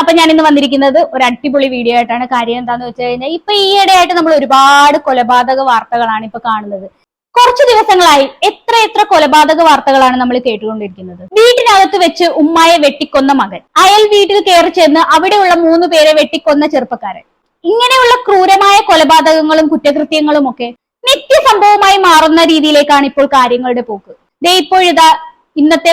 അപ്പൊ ഞാൻ ഇന്ന് വന്നിരിക്കുന്നത് ഒരു അടിപൊളി വീഡിയോ ആയിട്ടാണ്. കാര്യം എന്താന്ന് വെച്ച് കഴിഞ്ഞാൽ ഇപ്പൊ ഈയിടെയായിട്ട് നമ്മൾ ഒരുപാട് കൊലപാതക വാർത്തകളാണ് ഇപ്പൊ കാണുന്നത്. കുറച്ച് ദിവസങ്ങളായി എത്ര എത്ര കൊലപാതക വാർത്തകളാണ് നമ്മൾ കേട്ടുകൊണ്ടിരിക്കുന്നത്. വീട്ടിനകത്ത് വെച്ച് ഉമ്മായെ വെട്ടിക്കൊന്ന മകൻ. അയൽ വീട്ടിൽ കയറി ചെന്ന് അവിടെയുള്ള മൂന്ന് പേരെ വെട്ടിക്കൊന്ന ചെറുപ്പക്കാരൻ. ഇങ്ങനെയുള്ള ക്രൂരമായ കൊലപാതകങ്ങളും കുറ്റകൃത്യങ്ങളും ഒക്കെ നിത്യസംഭവമായി മാറുന്ന രീതിയിലേക്കാണ് ഇപ്പോൾ കാര്യങ്ങളുടെ പോക്ക്. ദേ ഇപ്പോഴിതാ ഇന്നത്തെ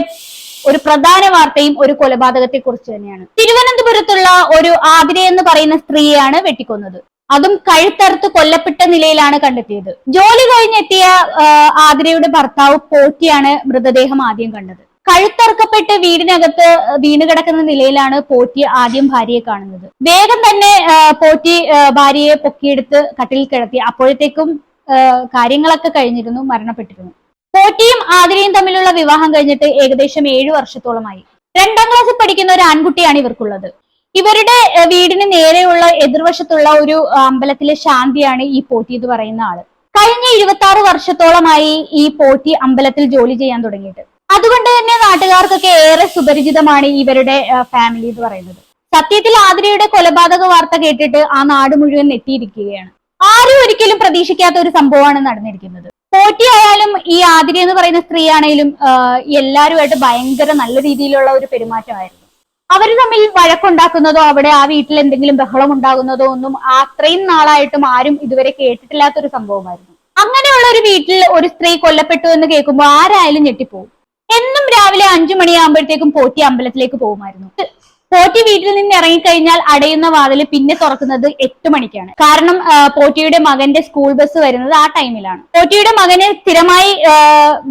ഒരു പ്രധാന വാർത്തയും ഒരു കൊലപാതകത്തെ കുറിച്ച് തന്നെയാണ്. തിരുവനന്തപുരത്തുള്ള ഒരു ആതിര എന്ന് പറയുന്ന സ്ത്രീയാണ് വെട്ടിക്കൊന്നത്. അതും കഴുത്തറുത്ത് കൊല്ലപ്പെട്ട നിലയിലാണ് കണ്ടെത്തിയത്. ജോലി കഴിഞ്ഞെത്തിയ ആതിരയുടെ ഭർത്താവ് പോറ്റിയാണ് മൃതദേഹം ആദ്യം കണ്ടത്. കഴുത്തറുക്കപ്പെട്ട് വീടിനകത്ത് വീണ് കിടക്കുന്ന നിലയിലാണ് പോറ്റി ആദ്യം ഭാര്യയെ കാണുന്നത്. വേഗം തന്നെ പോറ്റി ഭാര്യയെ പൊക്കിയെടുത്ത് കട്ടിൽ കിടത്തി. അപ്പോഴത്തേക്കും കാര്യങ്ങളൊക്കെ കഴിഞ്ഞിരുന്നു മരണപ്പെട്ടിരുന്നു. പോറ്റിയും ആതിരയും തമ്മിലുള്ള വിവാഹം കഴിഞ്ഞിട്ട് ഏകദേശം ഏഴു വർഷത്തോളമായി. രണ്ടാം ക്ലാസ്സിൽ പഠിക്കുന്ന ഒരു ആൺകുട്ടിയാണ് ഇവർക്കുള്ളത്. ഇവരുടെ വീടിന് നേരെയുള്ള എതിർവശത്തുള്ള ഒരു അമ്പലത്തിലെ ശാന്തിയാണ് ഈ പോറ്റി എന്ന് പറയുന്ന ആൾ. കഴിഞ്ഞ ഇരുപത്തി ആറ് വർഷത്തോളമായി ഈ പോറ്റി അമ്പലത്തിൽ ജോലി ചെയ്യാൻ തുടങ്ങിയിട്ട്. അതുകൊണ്ട് തന്നെ നാട്ടുകാർക്കൊക്കെ ഏറെ സുപരിചിതമാണ് ഇവരുടെ ഫാമിലി എന്ന് പറയുന്നത്. സത്യത്തിൽ ആതിരയുടെ കൊലപാതക വാർത്ത കേട്ടിട്ട് ആ നാട് മുഴുവൻ നെറ്റിയിരിക്കുകയാണ്. ആരും ഒരിക്കലും പ്രതീക്ഷിക്കാത്ത ഒരു സംഭവമാണ് നടന്നിരിക്കുന്നത്. പോറ്റി ആയാലും ഈ ആതിരി എന്ന് പറയുന്ന സ്ത്രീ ആണെങ്കിലും എല്ലാവരുമായിട്ട് ഭയങ്കര നല്ല രീതിയിലുള്ള ഒരു പെരുമാറ്റമായിരുന്നു. അവർ തമ്മിൽ വഴക്കുണ്ടാക്കുന്നതോ അവിടെ ആ വീട്ടിൽ എന്തെങ്കിലും ബഹളം ഉണ്ടാകുന്നതോ ഒന്നും അത്രയും നാളായിട്ടും ആരും ഇതുവരെ കേട്ടിട്ടില്ലാത്ത ഒരു സംഭവമായിരുന്നു. അങ്ങനെയുള്ള ഒരു വീട്ടിൽ ഒരു സ്ത്രീ കൊല്ലപ്പെട്ടു എന്ന് കേൾക്കുമ്പോൾ ആരായാലും ഞെട്ടിപ്പോവും. എന്നും രാവിലെ അഞ്ചു മണിയാകുമ്പോഴത്തേക്കും പോറ്റി അമ്പലത്തിലേക്ക് പോകുമായിരുന്നു. പോറ്റി വീട്ടിൽ നിന്ന് ഇറങ്ങിക്കഴിഞ്ഞാൽ അടയുന്ന വാതിൽ പിന്നെ തുറക്കുന്നത് എട്ട് മണിക്കാണ്. കാരണം പോറ്റിയുടെ മകന്റെ സ്കൂൾ ബസ് വരുന്നത് ആ ടൈമിലാണ് പോറ്റിയുടെ മകനെ സ്ഥിരമായി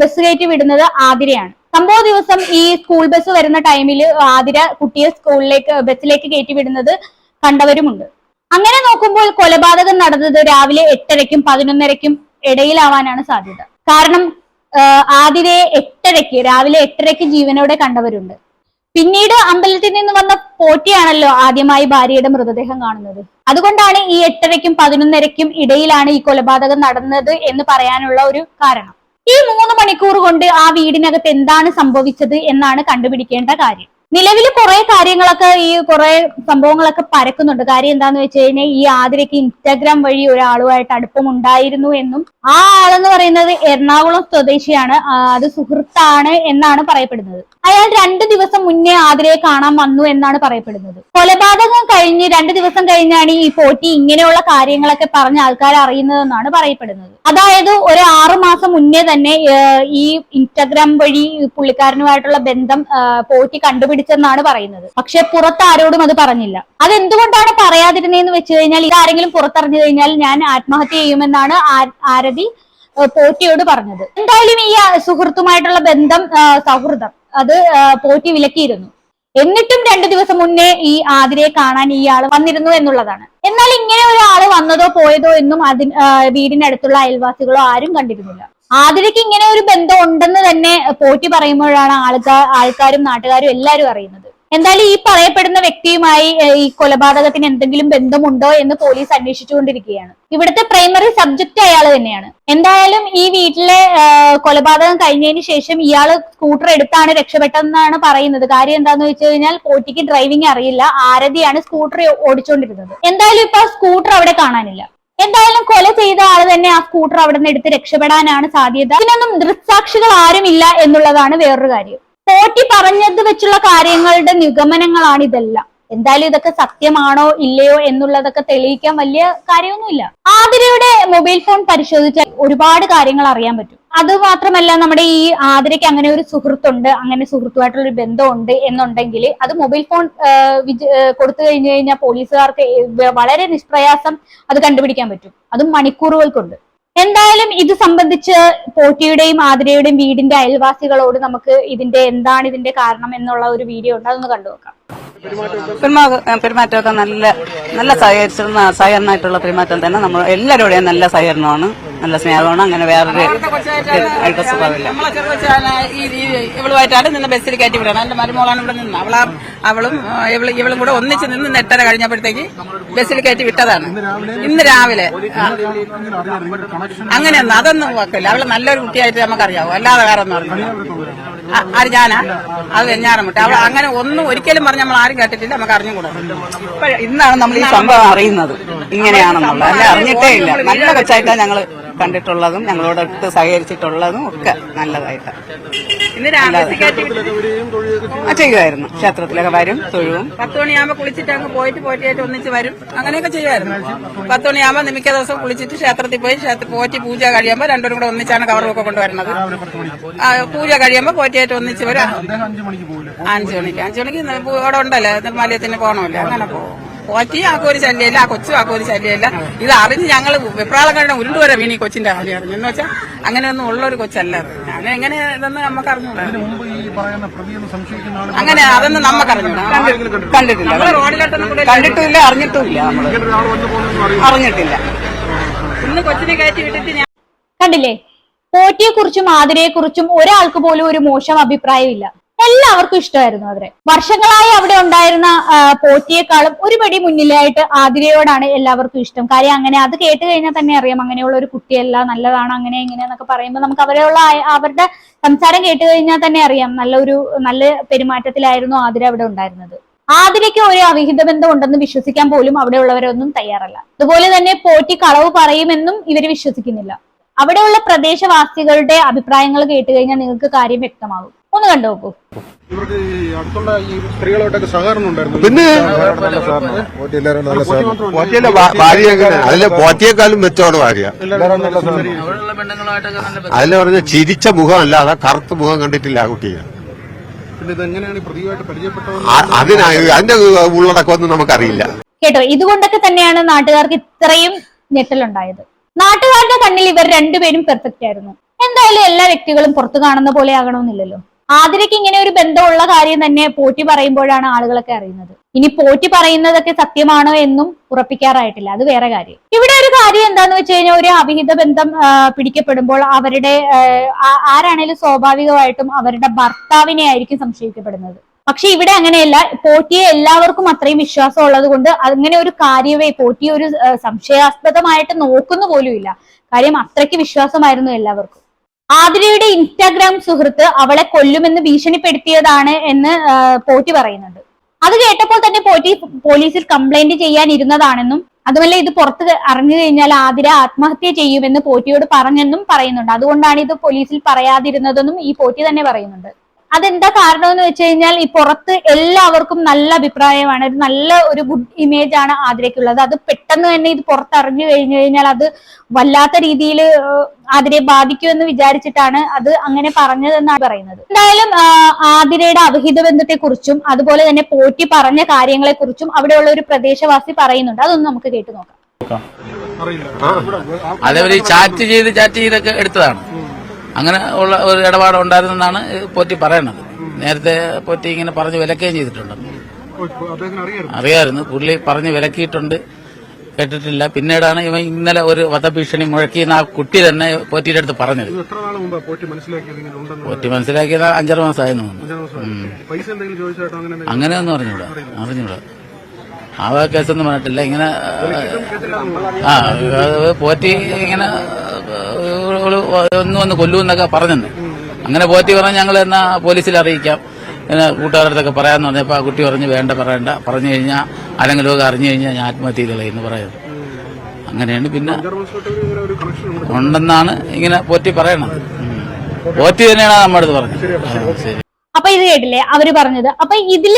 ബസ് കയറ്റി വിടുന്നത് ആതിരയാണ്. സംഭവ ദിവസം ഈ സ്കൂൾ ബസ് വരുന്ന ടൈമിൽ ആതിര കുട്ടിയെ സ്കൂളിലേക്ക് ബസ്സിലേക്ക് കയറ്റി വിടുന്നത് കണ്ടവരുമുണ്ട്. അങ്ങനെ നോക്കുമ്പോൾ കൊലപാതകം നടന്നത് രാവിലെ എട്ടരയ്ക്കും പതിനൊന്നരയ്ക്കും ഇടയിലാവാനാണ് സാധ്യത. കാരണം ആതിരയെ എട്ടരയ്ക്ക് രാവിലെ എട്ടരയ്ക്ക് ജീവനോടെ കണ്ടവരുണ്ട്. പിന്നീട് അമ്പലത്തിൽ നിന്ന് വന്ന പോറ്റിയാണല്ലോ ആദ്യമായി ഭാര്യയുടെ മൃതദേഹം കാണുന്നത്. അതുകൊണ്ടാണ് ഈ എട്ടരയ്ക്കും പതിനൊന്നരയ്ക്കും ഇടയിലാണ് ഈ കൊലപാതകം നടന്നത് എന്ന് പറയാനുള്ള ഒരു കാരണം. ഈ മൂന്ന് മണിക്കൂർ കൊണ്ട് ആ വീടിനകത്ത് എന്താണ് സംഭവിച്ചത് എന്നാണ് കണ്ടുപിടിക്കേണ്ട കാര്യം. നിലവിൽ കുറെ കാര്യങ്ങളൊക്കെ ഈ കുറെ സംഭവങ്ങളൊക്കെ പരക്കുന്നുണ്ട്. കാര്യം എന്താന്ന് വെച്ച് കഴിഞ്ഞാൽ ഈ ആതിരയ്ക്ക് ഇൻസ്റ്റാഗ്രാം വഴി ഒരാളുമായിട്ട് അടുപ്പം ഉണ്ടായിരുന്നു എന്നും ആ ആളെന്ന് പറയുന്നത് എറണാകുളം സ്വദേശിയാണ്. അത് സുഹൃത്താണ് എന്നാണ് പറയപ്പെടുന്നത്. അയാൾ രണ്ടു ദിവസം മുന്നേ ആതിരയെ കാണാൻ വന്നു എന്നാണ് പറയപ്പെടുന്നത്. കൊലപാതകം കഴിഞ്ഞ് രണ്ടു ദിവസം കഴിഞ്ഞാണ് ഈ പോറ്റി ഇങ്ങനെയുള്ള കാര്യങ്ങളൊക്കെ പറഞ്ഞ ആൾക്കാർ അറിയുന്നതെന്നാണ് പറയപ്പെടുന്നത്. അതായത് ഒരു ആറു മാസം മുന്നേ തന്നെ ഈ ഇൻസ്റ്റാഗ്രാം വഴി പുള്ളിക്കാരനുമായിട്ടുള്ള ബന്ധം പോറ്റി പോറ്റി കണ്ടുപിടിച്ചെന്നാണ് പറയുന്നത്. പക്ഷെ പുറത്ത് ആരോടും അത് പറഞ്ഞില്ല. അതെന്തുകൊണ്ടാണ് പറയാതിരുന്നതെന്ന് വെച്ച് കഴിഞ്ഞാൽ ഇതാരെങ്കിലും പുറത്തറിഞ്ഞു കഴിഞ്ഞാൽ ഞാൻ ആത്മഹത്യ ചെയ്യുമെന്നാണ് ആരതി പോറ്റിയോട് പറഞ്ഞത്. എന്തായാലും ഈ സുഹൃത്തുമായിട്ടുള്ള ബന്ധം സൗഹൃദം അത് പോറ്റി വിലക്കിയിരുന്നു. എന്നിട്ടും രണ്ടു ദിവസം മുന്നേ ഈ ആതിരയെ കാണാൻ ഈ ആൾ വന്നിരുന്നു എന്നുള്ളതാണ്. എന്നാൽ ഇങ്ങനെ ഒരാൾ വന്നതോ പോയതോ എന്നും അതിന് വീടിനടുത്തുള്ള അയൽവാസികളോ ആരും കണ്ടിരുന്നില്ല. ആതിരയ്ക്ക് ഇങ്ങനെ ഒരു ബന്ധം ഉണ്ടെന്ന് തന്നെ പോറ്റി പറയുമ്പോഴാണ് ആൾക്കാർ ആൾക്കാരും നാട്ടുകാരും എല്ലാവരും അറിയുന്നത്. എന്തായാലും ഈ പറയപ്പെടുന്ന വ്യക്തിയുമായി ഈ കൊലപാതകത്തിന് എന്തെങ്കിലും ബന്ധമുണ്ടോ എന്ന് പോലീസ് അന്വേഷിച്ചുകൊണ്ടിരിക്കുകയാണ്. ഇവിടുത്തെ പ്രൈമറി സബ്ജക്റ്റ് അയാൾ തന്നെയാണ്. എന്തായാലും ഈ വീട്ടിലെ കൊലപാതകം കഴിഞ്ഞതിന് ശേഷം ഇയാൾ സ്കൂട്ടർ എടുത്താണ് രക്ഷപ്പെട്ടതെന്നാണ് പറയുന്നത്. കാര്യം എന്താന്ന് വെച്ച് കഴിഞ്ഞാൽ പോറ്റിക്ക് ഡ്രൈവിംഗ് അറിയില്ല. ആരതിയാണ് സ്കൂട്ടർ ഓടിച്ചുകൊണ്ടിരുന്നത് എന്തായാലും ഇപ്പൊ സ്കൂട്ടർ അവിടെ കാണാനില്ല. എന്തായാലും കൊല ചെയ്ത ആൾ തന്നെ ആ സ്കൂട്ടർ അവിടെ നിന്ന് എടുത്ത് രക്ഷപ്പെടാനാണ് സാധ്യത. ഇതിനൊന്നും ദൃക്സാക്ഷികൾ ആരുമില്ല എന്നുള്ളതാണ് വേറൊരു കാര്യം. പോറ്റി പറഞ്ഞത് വെച്ചുള്ള കാര്യങ്ങളുടെ നിഗമനങ്ങളാണ് ഇതെല്ലാം എന്തായാലും ഇതൊക്കെ സത്യമാണോ ഇല്ലയോ എന്നുള്ളതൊക്കെ തെളിയിക്കാൻ വലിയ കാര്യമൊന്നുമില്ല. ആതിരയുടെ മൊബൈൽ ഫോൺ പരിശോധിച്ചാൽ ഒരുപാട് കാര്യങ്ങൾ അറിയാൻ പറ്റും. അത് മാത്രമല്ല നമ്മുടെ ഈ ആതിരയ്ക്ക് അങ്ങനെ ഒരു സുഹൃത്തുണ്ട് അങ്ങനെ സുഹൃത്തുമായിട്ടുള്ള ഒരു ബന്ധമുണ്ട് എന്നുണ്ടെങ്കിൽ അത് മൊബൈൽ ഫോൺ കൊടുത്തു കഴിഞ്ഞു കഴിഞ്ഞാൽ പോലീസുകാർക്ക് വളരെ നിഷ്പ്രയാസം അത് കണ്ടുപിടിക്കാൻ പറ്റും. അതും മണിക്കൂറുകൾക്കുണ്ട്. എന്തായാലും ഇത് സംബന്ധിച്ച് പോറ്റിയുടെയും ആതിരയുടെയും വീടിന്റെ അയൽവാസികളോട് നമുക്ക് ഇതിന്റെ എന്താണ് ഇതിന്റെ കാരണം എന്നുള്ള ഒരു വീഡിയോ ഉണ്ട് അതൊന്ന് കണ്ടു നോക്കാം പെരുമാറ്റമൊക്കെ നല്ല നല്ല സഹകരിച്ചിരുന്ന സഹകരണമായിട്ടുള്ള പെരുമാറ്റം തന്നെ നമ്മൾ എല്ലാവരുടെയും നല്ല സഹകരണമാണ്. നല്ല സ്നേഹമാണ്. അങ്ങനെ വേറൊരു അഴുക്ക സ്വഭാവമില്ല ഇവളുമായിട്ടാണ് നിന്ന് ബസ്സിൽ കയറ്റി വിടണം. എന്റെ മരുമോളാണ് ഇവിടെ നിന്ന്. അവളാ അവളും ഇവൾ ഇവളും കൂടെ ഒന്നിച്ച് നിന്ന് നെട്ടര കഴിഞ്ഞപ്പോഴത്തേക്ക് ബസ്സിൽ കയറ്റി വിട്ടതാണ്. ഇന്ന് രാവിലെ. അങ്ങനെയൊന്നും അതൊന്നും കുഴപ്പമില്ല അവൾ നല്ലൊരു കുട്ടിയായിട്ട് നമുക്കറിയാവോ. അല്ലാതെ വേറെ ഒന്നും അറിയില്ല. അത് ആര് ഞാനാ? അത് വെഞ്ഞാറമുട്ട അവൾ അങ്ങനെ ഒന്നും ഒരിക്കലും പറഞ്ഞ് നമ്മൾ ആരും കേട്ടിട്ടില്ല. നമുക്ക് അറിഞ്ഞുകൂടാ ഇന്നാണ് നമ്മൾ ഈ സംഭവം അറിയുന്നത്. ഇങ്ങനെയാണെന്നുള്ളത്. അല്ലെ? അറിഞ്ഞിട്ടേ ഇല്ല. നല്ല കൊച്ചായിട്ടാണ് ഞങ്ങൾ കണ്ടിട്ടുള്ളതും ഞങ്ങളോടൊത്ത് സഹകരിച്ചിട്ടുള്ളതും ഒക്കെ നല്ലതായിട്ട് ചെയ്യുമായിരുന്നു. ക്ഷേത്രത്തിലൊക്കെ വരും തൊഴുവും. പത്ത് മണിയാകുമ്പോൾ കുളിച്ചിട്ട് അങ്ങ് പോയിട്ട് പോറ്റിയായിട്ട് ഒന്നിച്ച് വരും. അങ്ങനെയൊക്കെ ചെയ്യുമായിരുന്നു. പത്ത് മണിയാകുമ്പോൾ നിമിക്ക ദിവസം കുളിച്ചിട്ട് ക്ഷേത്രത്തിൽ പോയി ക്ഷേത്ര പോറ്റി പൂജ കഴിയുമ്പോൾ രണ്ടുപേരും കൂടെ ഒന്നിച്ചാണ് കവറൊക്കെ കൊണ്ടുവരുന്നത്. പൂജ കഴിയുമ്പോൾ പോറ്റിയായിട്ട് ഒന്നിച്ച് വരും. അഞ്ചു മണിക്ക് അഞ്ചു മണിക്ക്. അവിടെ ഉണ്ടല്ലോ നിർമ്മാലയത്തിന് പോകണമല്ലോ അങ്ങനെ പോകും പോറ്റി ആക്കും ഒരു ശല്യമില്ല ആ കൊച്ചും ആക്കും ഒരു ശല്യമില്ല. ഇത് അറിഞ്ഞ് ഞങ്ങൾ വെപ്രാളം കഴിഞ്ഞ ഉരുണ്ടുവരെ വീണി കൊച്ചിന്റെ കാര്യം അറിഞ്ഞു എന്ന് വെച്ചാൽ അങ്ങനെയൊന്നും ഉള്ളൊരു കൊച്ചല്ല അത്. ഞാൻ എങ്ങനെ ഇതെന്ന് നമുക്ക് അറിഞ്ഞൂടാ. അങ്ങനെ അതൊന്നും നമുക്ക് അറിഞ്ഞൂടാ. കണ്ടിട്ടില്ല റോഡിലോട്ടൊന്നും കണ്ടിട്ടില്ല. അറിഞ്ഞിട്ടുമില്ല അറിഞ്ഞിട്ടില്ല. ഇന്ന് കൊച്ചിനെ കയറ്റി വിട്ടിട്ട് ഞാൻ കണ്ടില്ലേ? പോറ്റിയെ കുറിച്ചും ആതിരയെ കുറിച്ചും ഒരാൾക്ക് പോലും ഒരു മോശം അഭിപ്രായമില്ല. എല്ലാവർക്കും ഇഷ്ടമായിരുന്നു അവരെ. വർഷങ്ങളായി അവിടെ ഉണ്ടായിരുന്ന പോറ്റിയേക്കാളും ഒരുപടി മുന്നിലായിട്ട് ആതിരയോടാണ് എല്ലാവർക്കും ഇഷ്ടം. കാര്യം അങ്ങനെ അത് കേട്ട് കഴിഞ്ഞാൽ തന്നെ അറിയാം അങ്ങനെയുള്ള ഒരു കുട്ടിയല്ല നല്ലതാണ് അങ്ങനെ ഇങ്ങനെ എന്നൊക്കെ പറയുമ്പോൾ നമുക്ക് അവരെയുള്ള അവരുടെ സംസാരം കേട്ട് കഴിഞ്ഞാൽ തന്നെ അറിയാം നല്ലൊരു നല്ല പെരുമാറ്റത്തിലായിരുന്നു ആതിര അവിടെ ഉണ്ടായിരുന്നത്. ആതിരയ്ക്ക് ഒരു അവിഹിത ബന്ധം ഉണ്ടെന്ന് വിശ്വസിക്കാൻ പോലും അവിടെ ഉള്ളവരൊന്നും തയ്യാറല്ല. അതുപോലെ തന്നെ പോറ്റി കളവ് പറയുമെന്നും ഇവർ വിശ്വസിക്കുന്നില്ല. അവിടെയുള്ള പ്രദേശവാസികളുടെ അഭിപ്രായങ്ങൾ കേട്ട് കഴിഞ്ഞാൽ നിങ്ങൾക്ക് കാര്യം വ്യക്തമാകും. ഒന്ന് കണ്ടു നോക്കൂ. ഇവർക്ക് ഈ അടുത്തുള്ള ഈ സ്ത്രീകളായിട്ടൊക്കെ സഹകരണം ഉണ്ടായിരുന്നു. പിന്നെ? എല്ലാവരും നല്ല സഹകരണം പോറ്റിയല്ല ഭാര്യ അതിലെ പോറ്റിയേക്കാളും മെച്ചമാണ് ഭാര്യ. എല്ലാവരും നല്ല സഹകരണം അതിലെ പറഞ്ഞ ചിരിച്ച മുഖം അല്ലാതെ കറുത്ത മുഖം കണ്ടിട്ടില്ല ആ കുട്ടിയെ. പിന്നെ ഇത് എങ്ങനെയാണ് ഈ പ്രതിയുമായിട്ട് പരിചയപ്പെട്ടത് അതിനാ അതിന്റെ ഉള്ളടക്കമൊന്നും നമുക്കറിയില്ല. കേട്ടോ ഇതുകൊണ്ടൊക്കെ തന്നെയാണ് നാട്ടുകാർക്ക് ഇത്രയും ഞെട്ടലുണ്ടായത്. നാട്ടുകാരുടെ കണ്ണിൽ ഇവർ രണ്ടുപേരും പെർഫെക്റ്റ് ആയിരുന്നു. എന്തായാലും എല്ലാ വ്യക്തികളും പുറത്തു കാണുന്ന പോലെ ആകണമെന്നില്ലല്ലോ. ആതിരയ്ക്ക് ഇങ്ങനെ ഒരു ബന്ധമുള്ള കാര്യം തന്നെ പോറ്റി പറയുമ്പോഴാണ് ആളുകളൊക്കെ അറിയുന്നത്. ഇനി പോറ്റി പറയുന്നതൊക്കെ സത്യമാണോ എന്നും ഉറപ്പിക്കാറായിട്ടില്ല. അത് വേറെ കാര്യം. ഇവിടെ ഒരു കാര്യം എന്താന്ന് വെച്ച് കഴിഞ്ഞാൽ ഒരു അവിഹിത ബന്ധം പിടിക്കപ്പെടുമ്പോൾ അവരുടെ ആരാണേലും സ്വാഭാവികമായിട്ടും അവരുടെ ഭർത്താവിനെ ആയിരിക്കും സംശയിക്കപ്പെടുന്നത്. പക്ഷെ ഇവിടെ അങ്ങനെയല്ല. പോറ്റിയെ എല്ലാവർക്കും അത്രയും വിശ്വാസം ഉള്ളത് കൊണ്ട് അങ്ങനെ ഒരു കാര്യമേ പോറ്റിയെ ഒരു സംശയാസ്പദമായിട്ട് നോക്കുന്നു പോലും ഇല്ല കാര്യം അത്രയ്ക്ക് വിശ്വാസമായിരുന്നു എല്ലാവർക്കും. ആതിരയുടെ ഇൻസ്റ്റാഗ്രാം സുഹൃത്ത് അവളെ കൊല്ലുമെന്ന് ഭീഷണിപ്പെടുത്തിയതാണ് എന്ന് പോറ്റി പറയുന്നുണ്ട്. അത് കേട്ടപ്പോൾ തന്നെ പോറ്റി പോലീസിൽ കംപ്ലൈന്റ് ചെയ്യാൻ ഇരുന്നതാണെന്നും അതുമല്ല ഇത് പുറത്ത് അറിഞ്ഞു കഴിഞ്ഞാൽ ആതിര ആത്മഹത്യ ചെയ്യുമെന്ന് പോറ്റിയോട് പറഞ്ഞെന്നും പറയുന്നുണ്ട്. അതുകൊണ്ടാണ് ഇത് പോലീസിൽ പറയാതിരുന്നതെന്നും ഈ പോറ്റി തന്നെ പറയുന്നുണ്ട്. അതെന്താ കാരണം എന്ന് വെച്ച് കഴിഞ്ഞാൽ ഈ പുറത്ത് എല്ലാവർക്കും നല്ല അഭിപ്രായമാണ്. ഒരു നല്ല ഒരു ഗുഡ് ഇമേജ് ആണ് ആതിരയ്ക്കുള്ളത്. അത് പെട്ടെന്ന് തന്നെ ഇത് പുറത്തറിഞ്ഞു കഴിഞ്ഞു കഴിഞ്ഞാൽ അത് വല്ലാത്ത രീതിയിൽ ആതിരയെ ബാധിക്കുമെന്ന് വിചാരിച്ചിട്ടാണ് അത് അങ്ങനെ പറഞ്ഞതെന്നാണ് പറയുന്നത്. എന്തായാലും ആതിരയുടെ അവിഹിത ബന്ധത്തെ കുറിച്ചും അതുപോലെ തന്നെ പോറ്റി പറഞ്ഞ കാര്യങ്ങളെ കുറിച്ചും അവിടെയുള്ള ഒരു പ്രദേശവാസി പറയുന്നുണ്ട്. അതൊന്നും നമുക്ക് കേട്ടു നോക്കാം. അതേപോലെ ചാറ്റ് ചെയ്ത് ചാറ്റ് ചെയ്തൊക്കെ എടുത്തതാണ്. അങ്ങനെ ഉള്ള ഒരു ഇടപാട് ഉണ്ടായിരുന്നെന്നാണ് പോറ്റി പറയണത്. നേരത്തെ പോറ്റി ഇങ്ങനെ പറഞ്ഞ് വിലക്കുകയും ചെയ്തിട്ടുണ്ട്. അറിയായിരുന്നു. അറിയാമായിരുന്നു പുള്ളി പറഞ്ഞ് വിലക്കിയിട്ടുണ്ട്. കേട്ടിട്ടില്ല. പിന്നീടാണ് ഇവൻ ഇന്നലെ ഒരു വധഭീഷണി മുഴക്കി ആ കുട്ടി തന്നെ പോറ്റിയുടെ അടുത്ത് പറഞ്ഞത്. പോറ്റി മനസ്സിലാക്കിയത് അഞ്ചാറ് മാസമായിരുന്നു അങ്ങനെ? അങ്ങനെയൊന്നും അറിഞ്ഞൂടാ. അറിഞ്ഞൂടാ. ആ കേസൊന്നും പറഞ്ഞിട്ടില്ല. ഇങ്ങനെ ആ പോറ്റി ഇങ്ങനെ ഒന്ന് വന്ന് കൊല്ലുമെന്നൊക്കെ പറഞ്ഞെന്ന്. അങ്ങനെ പോറ്റി പറഞ്ഞ് ഞങ്ങൾ എന്നാ പോലീസിൽ അറിയിക്കാം. പിന്നെ കൂട്ടുകാരുടെ അടുത്തൊക്കെ പറയാന്ന് പറഞ്ഞപ്പോ ആ കുട്ടി പറഞ്ഞ് വേണ്ട പറയണ്ട. പറഞ്ഞു കഴിഞ്ഞാൽ ആരെങ്കിലും ഒക്കെ അറിഞ്ഞു കഴിഞ്ഞാൽ ഞാൻ ആത്മഹത്യ ചെയ്തോളാം എന്ന് പറയുന്നത് അങ്ങനെയാണ് പിന്നെ ഉണ്ടെന്നാണ് ഇങ്ങനെ പോറ്റി പറയണത്. പോറ്റി തന്നെയാണ് നമ്മുടെ അടുത്ത് പറഞ്ഞത്. ശരി. ഇത് കേട്ടില്ലേ? അവർ പറഞ്ഞത്. അപ്പൊ ഇതിൽ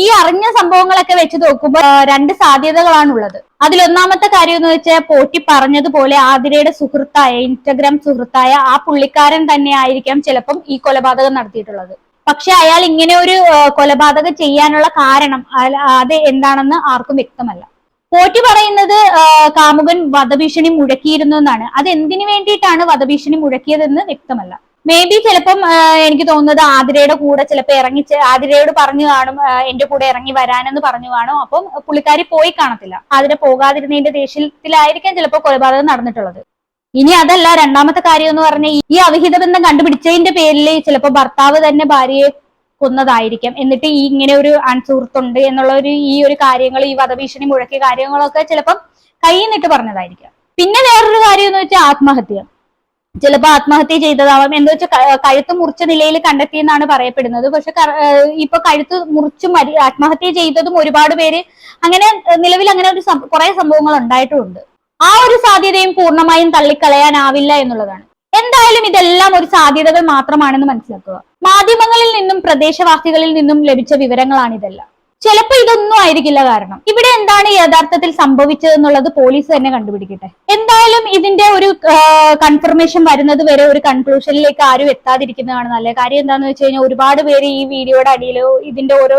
ഈ അറിഞ്ഞ സംഭവങ്ങളൊക്കെ വെച്ച് നോക്കുമ്പോൾ രണ്ട് സാധ്യതകളാണുള്ളത്. അതിലൊന്നാമത്തെ കാര്യം എന്ന് വെച്ചാൽ പോറ്റി പറഞ്ഞതുപോലെ ആതിരയുടെ സുഹൃത്തായ ഇൻസ്റ്റഗ്രാം സുഹൃത്തായ ആ പുള്ളിക്കാരൻ തന്നെ ആയിരിക്കാം ചിലപ്പം ഈ കൊലപാതകം നടത്തിയിട്ടുള്ളത്. പക്ഷെ അയാൾ ഇങ്ങനെ ഒരു കൊലപാതകം ചെയ്യാനുള്ള കാരണം അത് എന്താണെന്ന് ആർക്കും വ്യക്തമല്ല. പോറ്റി പറയുന്നത് കാമുകൻ വധഭീഷണി മുഴക്കിയിരുന്നു എന്നാണ്. അത് എന്തിനു വേണ്ടിയിട്ടാണ് വധഭീഷണി മുഴക്കിയതെന്ന് വ്യക്തമല്ല. മേ ബി ചിലപ്പം എനിക്ക് തോന്നുന്നത് ആതിരയുടെ കൂടെ ചിലപ്പോൾ ഇറങ്ങി ആതിരയോട് പറഞ്ഞു കാണും എന്റെ കൂടെ ഇറങ്ങി വരാനെന്ന് പറഞ്ഞു കാണും. അപ്പം പുള്ളിക്കാരി പോയി കാണത്തില്ല. ആതിര പോകാതിരുന്നതിന്റെ ദേഷ്യത്തിലായിരിക്കാം ചിലപ്പോൾ കൊലപാതകം നടന്നിട്ടുള്ളത്. ഇനി അതല്ല രണ്ടാമത്തെ കാര്യം എന്ന് പറഞ്ഞാൽ ഈ അവിഹിത ബന്ധം കണ്ടുപിടിച്ചതിന്റെ പേരിൽ ചിലപ്പോൾ ഭർത്താവ് തന്നെ ഭാര്യയെ കൊന്നതായിരിക്കാം. എന്നിട്ട് ഈ ഇങ്ങനെ ഒരു അൺസുഹൃത്തുണ്ട് എന്നുള്ള ഒരു ഈ ഒരു കാര്യങ്ങൾ ഈ വധഭീഷണി മുഴക്കിയ കാര്യങ്ങളൊക്കെ ചിലപ്പം കൈ നിന്നിട്ട് പറഞ്ഞതായിരിക്കാം. പിന്നെ വേറൊരു കാര്യം എന്ന് വെച്ചാൽ ആത്മഹത്യ. ചിലപ്പോൾ ആത്മഹത്യ ചെയ്തതാവാം. എന്ന് വെച്ചാൽ കഴുത്ത് മുറിച്ച നിലയിൽ കണ്ടെത്തിയെന്നാണ് പറയപ്പെടുന്നത്. പക്ഷെ ഇപ്പൊ കഴുത്ത് മുറിച്ച് മരി ആത്മഹത്യ ചെയ്തതും ഒരുപാട് പേര് അങ്ങനെ നിലവിൽ അങ്ങനെ ഒരു കുറെ സംഭവങ്ങൾ ഉണ്ടായിട്ടുണ്ട്. ആ ഒരു സാധ്യതയും പൂർണമായും തള്ളിക്കളയാനാവില്ല എന്നുള്ളതാണ്. എന്തായാലും ഇതെല്ലാം ഒരു സാധ്യതകൾ മാത്രമാണെന്ന് മനസ്സിലാക്കുക. മാധ്യമങ്ങളിൽ നിന്നും പ്രദേശവാസികളിൽ നിന്നും ലഭിച്ച വിവരങ്ങളാണ് ഇതെല്ലാം ചിലപ്പോൾ ഇതൊന്നും ആയിരിക്കില്ല കാരണം. ഇവിടെ എന്താണ് യഥാർത്ഥത്തിൽ സംഭവിച്ചത് എന്നുള്ളത് പോലീസ് തന്നെ കണ്ടുപിടിക്കട്ടെ. എന്തായാലും ഇതിന്റെ ഒരു കൺഫർമേഷൻ വരുന്നത് വരെ ഒരു കൺക്ലൂഷനിലേക്ക് ആരും എത്താതിരിക്കുന്നതാണ് നല്ല കാര്യം എന്താണെന്ന് വെച്ച് കഴിഞ്ഞാൽ ഒരുപാട് പേര് ഈ വീഡിയോയുടെ അടിയിൽ ഇതിന്റെ ഓരോ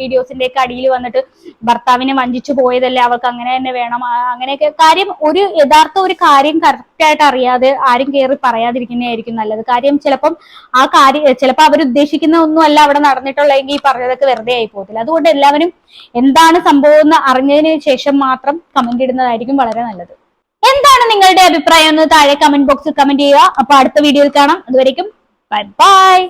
വീഡിയോസിന്റെ ഒക്കെ അടിയിൽ വന്നിട്ട് ഭർത്താവിനെ വഞ്ചിച്ചു പോയതല്ലേ അവൾക്ക് അങ്ങനെ തന്നെ വേണം അങ്ങനെയൊക്കെ. കാര്യം ഒരു യഥാർത്ഥ ഒരു കാര്യം കറക്റ്റ് ആയിട്ട് അറിയാതെ ആരും കയറി പറയാതിരിക്കുന്നതായിരിക്കും നല്ലത്. കാര്യം ചിലപ്പം ആ കാര്യം ചിലപ്പോൾ അവർ ഉദ്ദേശിക്കുന്ന ഒന്നുമല്ല അവിടെ നടന്നിട്ടുള്ളതെങ്കിൽ ഈ പറഞ്ഞതൊക്കെ വെറുതെ ആയി പോകത്തില്ല. അതുകൊണ്ട് എല്ലാവരും എന്താണ് സംഭവം എന്ന് അറിഞ്ഞതിന് ശേഷം മാത്രം കമന്റ് ഇടുന്നതായിരിക്കും വളരെ നല്ലത്. എന്താണ് നിങ്ങളുടെ അഭിപ്രായം? എന്ന് താഴെ കമന്റ് ബോക്സിൽ കമന്റ് ചെയ്യുക. അപ്പൊ അടുത്ത വീഡിയോയിൽ കാണാം. അതുവരേക്കും ബൈ ബൈ